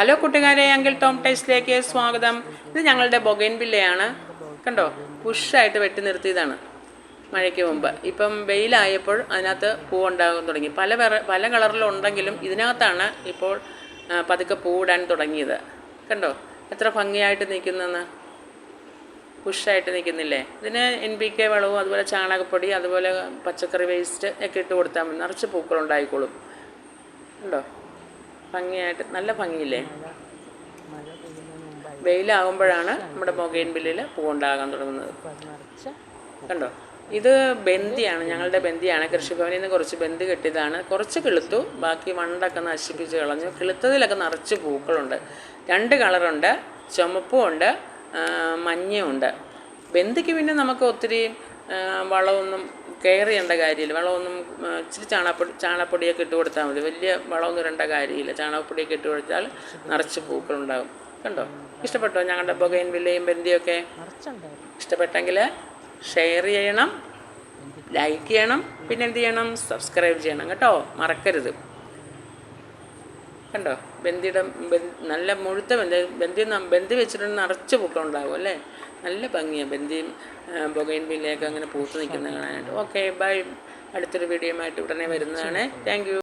Hello കൂട്ടുകാരെ uncle Tom ടേസ്റ്റിലേക്ക് സ്വാഗതം. ഇത് ഞങ്ങളുടെ ബൊഗൈൻ ബില്ലയാണ് കണ്ടോ? പുഷായിട്ട് വെട്ടി നിർത്തിയതാണ് മഴയ്ക്ക് മുമ്പ്. ഇപ്പം വെയിലായപ്പോൾ അതിനകത്ത് പൂവുണ്ടാകാൻ തുടങ്ങി. പല പല കളറിലുണ്ടെങ്കിലും ഇതിനകത്താണ് ഇപ്പോൾ പതുക്കെ പൂവിടാൻ തുടങ്ങിയത്. കണ്ടോ? എത്ര ഭംഗിയായിട്ട് നിൽക്കുന്നെന്ന്. പുഷായിട്ട് നിൽക്കുന്നില്ലേ? ഇതിന് എൻ പി കെ വളവും അതുപോലെ ചാണകപ്പൊടി അതുപോലെ പച്ചക്കറി വേസ്റ്റ് ഒക്കെ ഇട്ട് കൊടുത്താൽ മതി. നിറച്ച് പൂക്കളുണ്ടായിക്കോളും ഉണ്ടോ ഭംഗിയായിട്ട് നല്ല ഭംഗിയില്ലേ? വെയിലാകുമ്പോഴാണ് നമ്മുടെ മൊഗൈൻ ബില്ലിൽ പൂവുണ്ടാകാൻ തുടങ്ങുന്നത്. കണ്ടോ? ഇത് ബന്ദിയാണ് ഞങ്ങളുടെ ബന്ദിയാണ് കൃഷിഭവനിൽ നിന്ന് കുറച്ച് ബന്ദി കെട്ടിയതാണ്. കുറച്ച് കിളുത്തു ബാക്കി മണ്ടൊക്കെ നശിപ്പിച്ച് കളഞ്ഞു. കിളുത്തതിലൊക്കെ നിറച്ച് പൂക്കളുണ്ട്. രണ്ട് കളറുണ്ട്. ചുമപ്പും ഉണ്ട്. മഞ്ഞയും ഉണ്ട്. ബന്ദിക്ക് പിന്നെ നമുക്ക് ഒത്തിരി വളമൊന്നും കെയർ ചെയ്യേണ്ട കാര്യമില്ല. വളമൊന്നും ഇച്ചിരി ചാണകപ്പൊടി ചാണകപ്പൊടിയൊക്കെ ഇട്ട് കൊടുത്താൽ മതി. വലിയ വളമൊന്നും ഇടേണ്ട കാര്യമില്ല. ചാണകപ്പൊടിയൊക്കെ ഇട്ട് കൊടുത്താൽ നിറച്ച് പൂക്കളുണ്ടാകും. കണ്ടോ? ഇഷ്ടപ്പെട്ടോ ഞങ്ങളുടെ ബൊഗൈൻ വില്ലയും ബന്ധിയൊക്കെ ഇഷ്ടപ്പെട്ടെങ്കിൽ ഷെയർ ചെയ്യണം ലൈക്ക് ചെയ്യണം പിന്നെ എന്ത് ചെയ്യണം? സബ്സ്ക്രൈബ് ചെയ്യണം. കേട്ടോ? മറക്കരുത്. കണ്ടോ? ബന്ധിയുടെ നല്ല മുഴുത്ത ബന്ധി ബന്ധി ബന്ധി ബന്ദി വെച്ചിട്ട് നിറച്ച് പൂക്കളുണ്ടാകും അല്ലേ? നല്ല ഭംഗിയാണ് ബന്ധിയും ബൊഗൈൻ ബില്ലയൊക്കെ അങ്ങനെ പൂത്ത് നിൽക്കുന്നത് കാണാനായിട്ട്. Okay bye. അടുത്തൊരു വീഡിയോയുമായിട്ട് ഉടനെ വരുന്നതാണ്. Thank you.